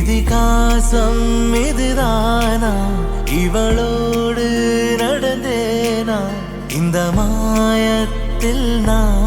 இதிகாசம் இதுதானா? இவளோடு நடந்தேனா? இந்த மாயத்தில் நான்